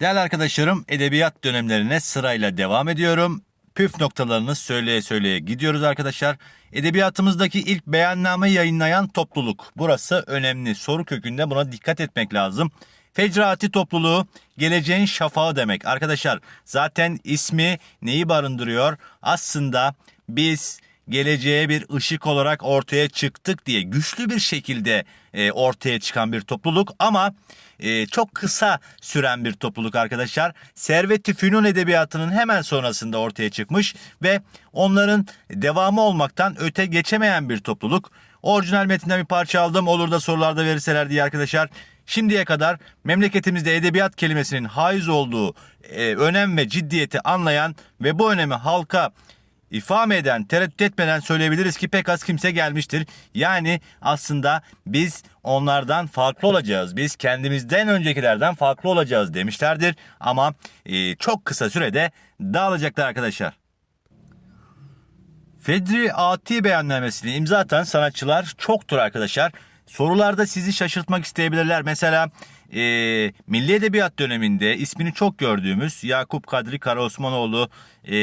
Değerli arkadaşlarım edebiyat dönemlerine sırayla devam ediyorum. Püf noktalarını söyleye söyleye gidiyoruz arkadaşlar. Edebiyatımızdaki ilk beyanname yayınlayan topluluk. Burası önemli. Soru kökünde buna dikkat etmek lazım. Fecraati topluluğu geleceğin şafağı demek. Arkadaşlar zaten ismi neyi barındırıyor? Aslında biz geleceğe bir ışık olarak ortaya çıktık diye güçlü bir şekilde e, ortaya çıkan bir topluluk ama e, çok kısa süren bir topluluk arkadaşlar. Servet-i Fünun edebiyatının hemen sonrasında ortaya çıkmış ve onların devamı olmaktan öte geçemeyen bir topluluk. Orijinal metinden bir parça aldım olur da sorularda verirseler diye arkadaşlar. Şimdiye kadar memleketimizde edebiyat kelimesinin haiz olduğu e, önem ve ciddiyeti anlayan ve bu önemi halka ifame eden, tereddüt etmeden söyleyebiliriz ki pek az kimse gelmiştir. Yani aslında biz onlardan farklı olacağız. Biz kendimizden öncekilerden farklı olacağız demişlerdir. Ama e, çok kısa sürede dağılacaklar arkadaşlar. Fedri Ati beyannamesini imza atan sanatçılar çoktur arkadaşlar. Sorularda sizi şaşırtmak isteyebilirler. Mesela e, Milli Edebiyat döneminde ismini çok gördüğümüz Yakup Kadri Karaosmanoğlu, e,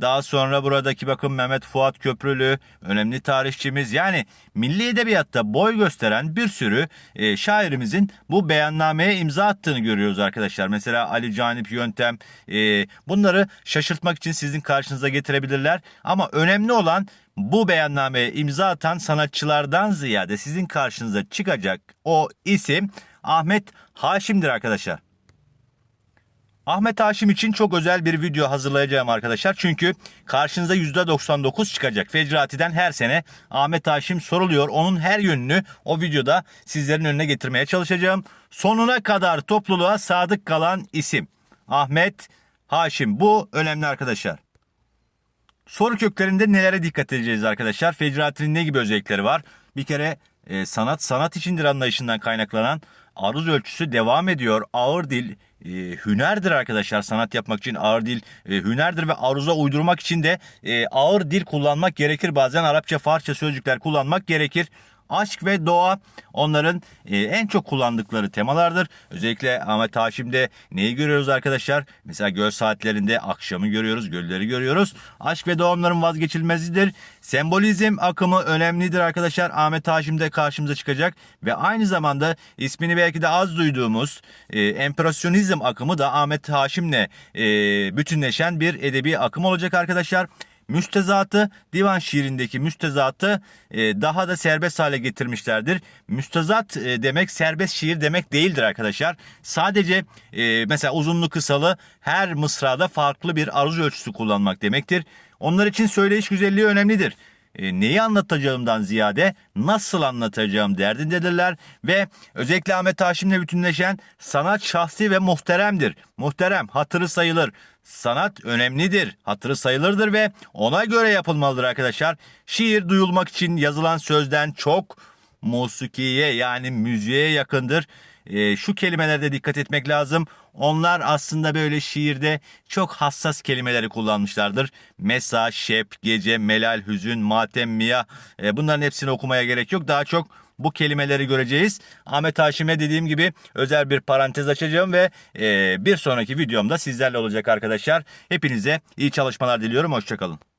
daha sonra buradaki bakın Mehmet Fuat Köprülü, önemli tarihçimiz. Yani Milli Edebiyat'ta boy gösteren bir sürü e, şairimizin bu beyannameye imza attığını görüyoruz arkadaşlar. Mesela Ali Canip Yöntem e, bunları şaşırtmak için sizin karşınıza getirebilirler. Ama önemli olan bu beyannameye imza atan sanatçılardan ziyade sizin karşınıza çıkacak o isim Ahmet Haşim'dir arkadaşlar. Ahmet Haşim için çok özel bir video hazırlayacağım arkadaşlar. Çünkü karşınıza %99 çıkacak. Fecrati'den her sene Ahmet Haşim soruluyor. Onun her yönünü o videoda sizlerin önüne getirmeye çalışacağım. Sonuna kadar topluluğa sadık kalan isim Ahmet Haşim. Bu önemli arkadaşlar. Soru köklerinde nelere dikkat edeceğiz arkadaşlar? Fecrati'nin ne gibi özellikleri var? Bir kere e, sanat sanat içindir anlayışından kaynaklanan aruz ölçüsü devam ediyor. Ağır dil e, hünerdir arkadaşlar. Sanat yapmak için ağır dil e, hünerdir ve aruza uydurmak için de e, ağır dil kullanmak gerekir. Bazen Arapça, Farsça sözcükler kullanmak gerekir. Aşk ve doğa onların e, en çok kullandıkları temalardır. Özellikle Ahmet Haşim'de neyi görüyoruz arkadaşlar? Mesela göl saatlerinde akşamı görüyoruz, gölleri görüyoruz. Aşk ve doğa onların vazgeçilmezidir. Sembolizm akımı önemlidir arkadaşlar. Ahmet Haşim'de karşımıza çıkacak ve aynı zamanda ismini belki de az duyduğumuz e, empresyonizm akımı da Ahmet Haşim'le e, bütünleşen bir edebi akım olacak arkadaşlar müstezatı divan şiirindeki müstezatı e, daha da serbest hale getirmişlerdir. Müstezat e, demek serbest şiir demek değildir arkadaşlar. Sadece e, mesela uzunlu kısalı her mısrada farklı bir aruz ölçüsü kullanmak demektir. Onlar için söyleyiş güzelliği önemlidir e, neyi anlatacağımdan ziyade nasıl anlatacağım derdindedirler ve özellikle Ahmet Haşim'le bütünleşen sanat şahsi ve muhteremdir. Muhterem, hatırı sayılır. Sanat önemlidir, hatırı sayılırdır ve ona göre yapılmalıdır arkadaşlar. Şiir duyulmak için yazılan sözden çok musikiye yani müziğe yakındır. E, şu kelimelerde dikkat etmek lazım. Onlar aslında böyle şiirde çok hassas kelimeleri kullanmışlardır. Mesa, şep, gece, melal, hüzün, matem, miyah. E, bunların hepsini okumaya gerek yok. Daha çok bu kelimeleri göreceğiz. Ahmet Haşim'e dediğim gibi özel bir parantez açacağım ve e, bir sonraki videomda sizlerle olacak arkadaşlar. Hepinize iyi çalışmalar diliyorum. Hoşçakalın.